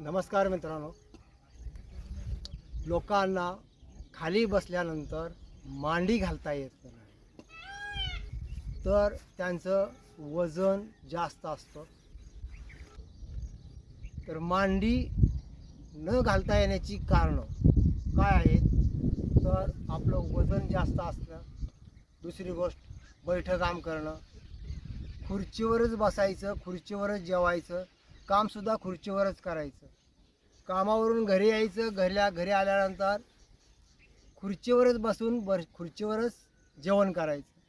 नमस्कार मित्रांनो. लोकांना खाली बसल्यानंतर मांडी घालता येत नाही. तर त्यांचं वजन जास्त असतं. तर मांडी न घालता येण्याची कारणं काय आहेत? तर आपलं वजन जास्त असणं. दुसरी गोष्ट बैठं काम करणं. खुर्चीवरच बसायचं खुर्चीवरच जेवायचं. कामसुद्धा खुर्चीवरच करायचं. कामावरून घरी यायचं घरल्या घरी आल्यानंतर खुर्चीवरच बसून बर खुर्चीवरच जेवण करायचं.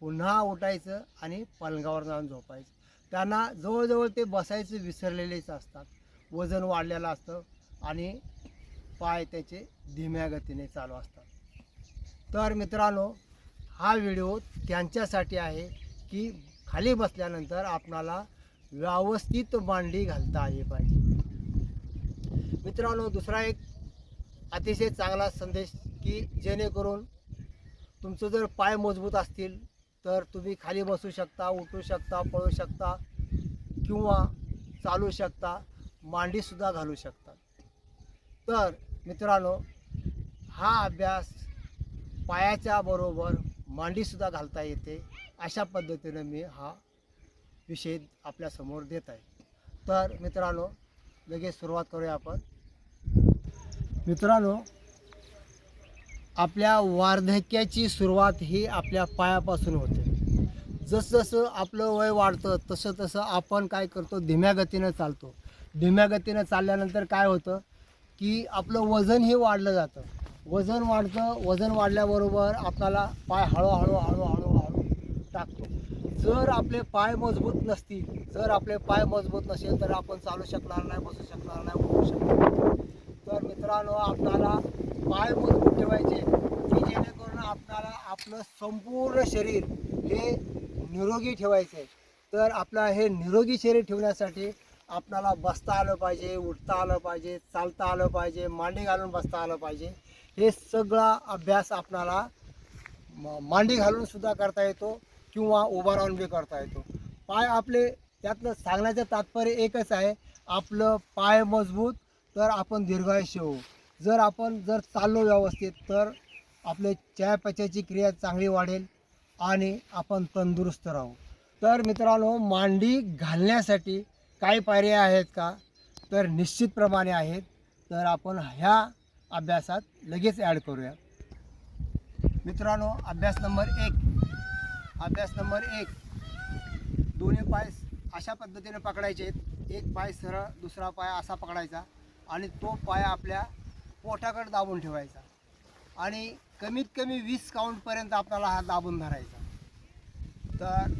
पुन्हा उठायचं आणि पलंगावर जाऊन झोपायचं. त्यांना जवळजवळ ते बसायचं विसरलेलेच असतात. वजन वाढलेलं असतं आणि पाय त्याचे धीम्या गतीने चालू असतात. तर मित्रांनो हा व्हिडिओ त्यांच्यासाठी आहे की खाली बसल्यानंतर आपणाला व्यवस्थित मांडी घालता आली पाहिजे. मित्रांनो दुसरा एक अतिशय चांगला संदेश की जेणेकरून तुमचं जर पाय मजबूत असतील तर तुम्ही खाली बसू शकता उठू शकता पळू शकता किंवा चालू शकता मांडीसुद्धा घालू शकता. तर मित्रांनो हा अभ्यास पायाच्या बरोबर मांडीसुद्धा घालता येते. अशा पद्धतीनं मी हा विषय आपल्यासमोर देत आहे. तर मित्रांनो लगेच सुरुवात करूया आपण. मित्रांनो आपल्या वार्धक्याची सुरुवात ही आपल्या पायापासून होते. जसजसं आपलं वय वाढतं तसं तसं आपण काय करतो धीम्या गतीनं चालतो. धीम्या गतीनं चालल्यानंतर काय होतं की आपलं वजनही वाढलं जातं. वजन वाढतं वजन वाढल्याबरोबर आपल्याला पाय हळूहळू हळूहळू हळू टाकतो. जर आपले पाय मजबूत नसतील जर आपले पाय मजबूत नसेल तर आपण चालू शकणार नाही बसू शकणार नाही उठू शकणार तर मित्रांनो आपणाला पाय मजबूत ठेवायचे की जेणेकरून आपणाला आपलं संपूर्ण शरीर हे निरोगी ठेवायचं आहे. तर आपलं हे निरोगी शरीर ठेवण्यासाठी आपणाला बसता आलं पाहिजे उठता आलं पाहिजे चालता आलं पाहिजे मांडी घालून बसता आलं पाहिजे. हे सगळा अभ्यास आपणाला म- मांडी घालून सुद्धा करता येतो. किंवा उभा राहून बी करता येतो. पाय आपले त्यातलं सांगण्याचं तात्पर्य एकच आहे आपलं पाय मजबूत तर आपण दीर्घायुष्य होऊ. जर आपण जर चाललो व्यवस्थित तर आपले चयापचयाची क्रिया चांगली वाढेल आणि आपण तंदुरुस्त राहू. तर मित्रांनो मांडी घालण्यासाठी काही पायऱ्या आहेत का? तर निश्चितप्रमाणे आहेत. तर आपण ह्या अभ्यासात लगेच ॲड करूया. मित्रांनो अभ्यास नंबर एक. अभ्यास नंबर एक. दोन्ही पाय अशा पद्धतीने पकडायचे. आहेत एक पाय सरळ दुसरा पाय असा पकडायचा आणि तो पाय आपल्या पोटाकडे दाबून ठेवायचा. आणि कमीत कमी वीस काउंटपर्यंत आपल्याला हा दाबून धरायचा. तर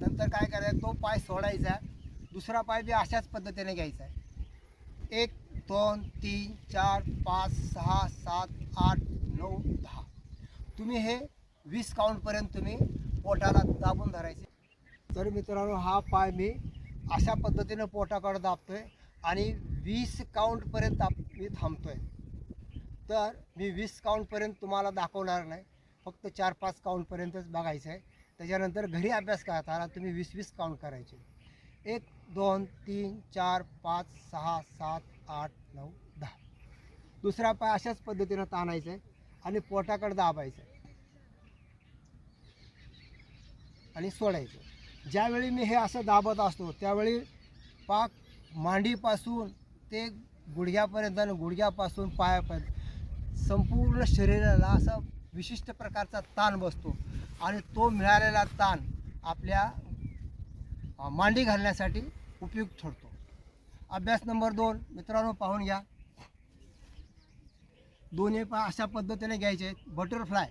नंतर काय करायचं? तो पाय सोडायचा. दुसरा पाय बी अशाच पद्धतीने घ्यायचा. आहे एक दोन तीन चार पाच सहा सात आठ नऊ दहा. तुम्ही हे वीस काउंटपर्यंत तुम्ही पोटाला दाबून धरायचे. तर मित्रांनो हा पाय मी अशा पद्धतीनं पोटाकडे आहे आणि वीस काउंटपर्यंत आप मी आहे तर मी वीस काउंटपर्यंत तुम्हाला दाखवणार नाही. फक्त चार पाच काउंटपर्यंतच बघायचं आहे. त्याच्यानंतर घरी अभ्यास करताना तुम्ही वीस वीस काउंट करायचे. एक दोन तीन चार पाच सहा सात आठ नऊ दहा. दुसरा पाय अशाच पद्धतीनं ताणायचं आहे आणि पोटाकडे दाबायचं आहे. आणि सोडायचं. ज्यावेळी मी हे असं दाबत असतो त्यावेळी पाक मांडीपासून ते गुडघ्यापर्यंत आणि गुडघ्यापासून पायापर्यंत संपूर्ण शरीराला असा विशिष्ट प्रकारचा ताण बसतो. आणि तो मिळालेला ताण आपल्या मांडी घालण्यासाठी उपयुक्त ठरतो. अभ्यास नंबर दोन मित्रांनो पाहून घ्या. दोन्ही पा अशा पद्धतीने घ्यायचे आहेत. बटरफ्लाय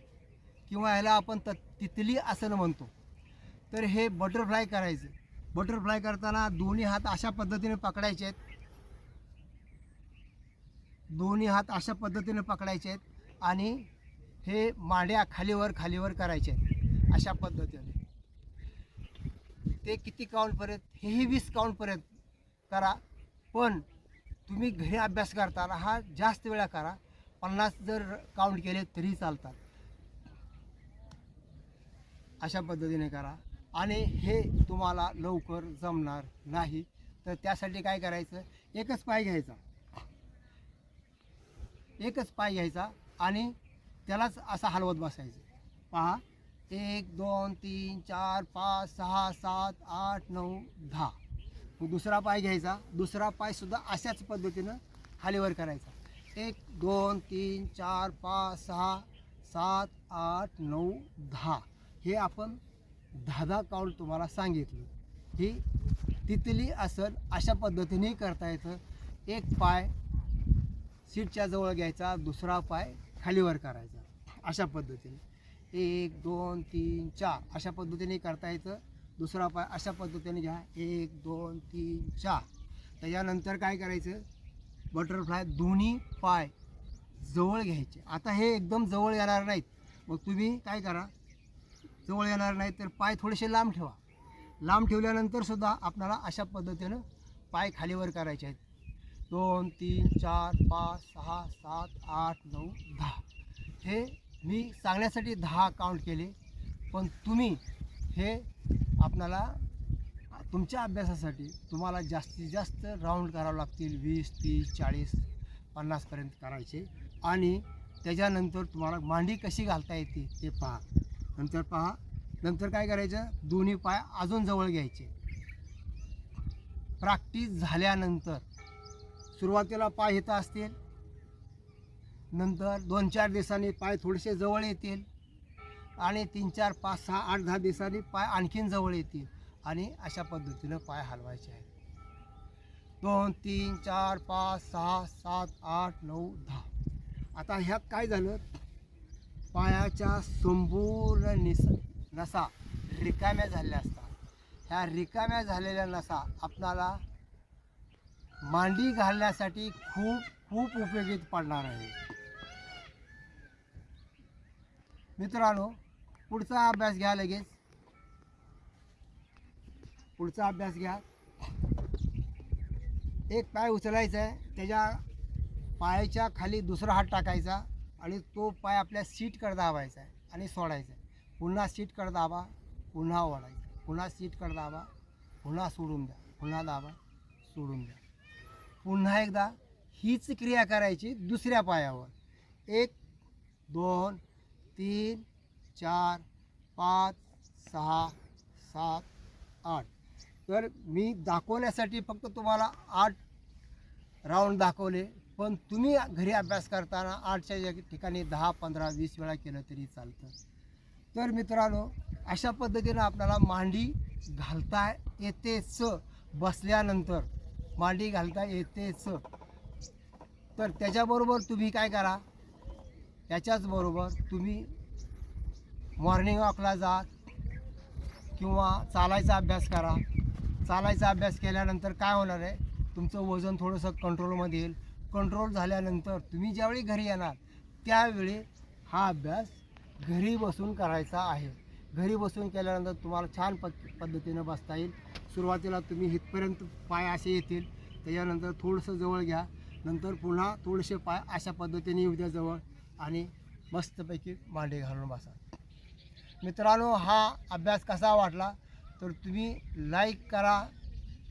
किंवा ह्याला आपण त तितली आसन म्हणतो. तर हे बटरफ्लाय करायचं. बटरफ्लाय करताना दोन्ही हात अशा पद्धतीने पकडायचे आहेत. दोन्ही हात अशा पद्धतीने पकडायचे आहेत आणि हे मांड्या खालीवर खालीवर करायचे आहेत. अशा पद्धतीने. ते किती काउंटपर्यंत हेही वीस काउंटपर्यंत करा. पण तुम्ही घरी अभ्यास करताना हा जास्त वेळा करा. पन्नास जर काउंट केले तरी चालतात. अशा पद्धतीने करा. आणि हे तुम्हाला लवकर जमणार नाही. तर त्यासाठी काय करायचं? एकच पाय घ्यायचा. एकच पाय घ्यायचा आणि त्यालाच असा हलवत बसायचं. पहा. एक दोन तीन चार पाच सहा सात आठ नऊ दहा. मग दुसरा पाय घ्यायचा. दुसरा पायसुद्धा अशाच पद्धतीनं हालीवर करायचा. एक दोन तीन चार पाच सहा सात आठ नऊ दहा. हे आपण दहा दहा तुम्हाला सांगितलं. ही तितली आसन अशा पद्धतीने करता येतं. एक पाय सीटच्या जवळ घ्यायचा दुसरा पाय खालीवर करायचा. अशा पद्धतीने. एक दोन तीन चार. अशा पद्धतीने करता येतं. दुसरा पाय अशा पद्धतीने घ्या. एक दोन तीन चार. त्याच्यानंतर काय करायचं? बटरफ्लाय दोन्ही पाय जवळ घ्यायचे. आता हे एकदम जवळ येणार नाहीत. मग तुम्ही काय करा? जवळ येणार नाही तर पाय थोडेसे लांब ठेवा. लांब ठेवल्यानंतर सुद्धा आपल्याला अशा पद्धतीनं पाय खालीवर करायचे आहेत. दोन तीन चार पाच सहा सात आठ नऊ दहा. हे मी सांगण्यासाठी दहा काउंट केले पण तुम्ही हे आपणाला तुमच्या अभ्यासासाठी तुम्हाला जास्तीत जास्त राऊंड करावं लागतील वीस तीस चाळीस पन्नासपर्यंत करायचे. आणि त्याच्यानंतर तुम्हाला मांडी कशी घालता येते ते पहा. नंतर पहा. नंतर काय करायचं? दोन्ही पाय अजून जवळ घ्यायचे. प्रॅक्टिस झाल्यानंतर सुरुवातीला पाय येत असतील. नंतर दोन चार दिवसांनी पाय थोडेसे जवळ येतील. आणि तीन चार पाच सहा आठ दहा दिवसांनी पाय आणखीन जवळ येतील. आणि अशा पद्धतीनं पाय हलवायचे आहेत. दोन तीन चार पाच सहा सात आठ नऊ दहा. आता ह्यात काय झालं? पायाच्या संपूर्ण निस नसा रिकाम्या झालेल्या असतात. ह्या रिकाम्या झालेल्या नसा आपणाला मांडी घालण्यासाठी खूप खूप उपयोगी पडणार आहे. मित्रांनो पुढचा अभ्यास घ्या लगेच. पुढचा अभ्यास घ्या. एक पाय उचलायचा आहे त्याच्या पायाच्या खाली दुसरा हात टाकायचा. आणि तो पाय आपल्या सीटकडे दाबायचा आहे आणि सोडायचा आहे. पुन्हा सीटकडे दाबा पुन्हा ओढायचा. पुन्हा सीटकडे दाबा पुन्हा सोडून द्या. पुन्हा दाबा सोडून द्या. पुन्हा एकदा हीच क्रिया करायची दुसऱ्या पायावर. एक दोन तीन चार पाच सहा सात आठ. तर मी दाखवण्यासाठी फक्त तुम्हाला आठ राऊंड दाखवले. पण तुम्ही घरी अभ्यास करताना आठच्या ठिकाणी दहा पंधरा वीस वेळा केलं तरी चालतं. तर मित्रांनो अशा पद्धतीनं आपल्याला मांडी घालता येतेच बसल्यानंतर. मांडी घालता येतेच. तर त्याच्याबरोबर तुम्ही काय करा? त्याच्याचबरोबर तुम्ही मॉर्निंग वॉकला जा किंवा चालायचा अभ्यास करा. चालायचा अभ्यास केल्यानंतर काय होणार आहे? तुमचं वजन थोडंसं कंट्रोलमध्ये येईल. कंट्रोल झाल्यानंतर तुम्ही ज्यावेळी घरी येणार त्यावेळी हा अभ्यास घरी बसून करायचा आहे. घरी बसून केल्यानंतर तुम्हाला छान पद पद्धतीनं बसता येईल. सुरुवातीला तुम्ही इथपर्यंत पाय असे येतील त्याच्यानंतर थोडंसं जवळ घ्या. नंतर पुन्हा थोडेसे पाय अशा पद्धतीने येऊ द्या जवळ आणि मस्तपैकी मांडे घालून बसा. मित्रांनो हा अभ्यास कसा वाटला? तर तुम्ही लाईक करा.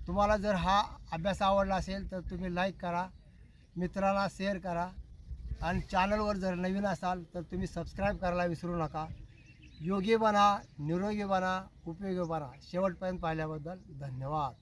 तुम्हाला जर हा अभ्यास आवडला असेल तर तुम्ही लाईक करा. मित्राला शेअर करा. आणि चॅनलवर जर नवीन असाल तर तुम्ही सबस्क्राईब करायला विसरू नका. योगी बना निरोगी बना उपयोगी बना. शेवटपर्यंत पाहिल्याबद्दल धन्यवाद.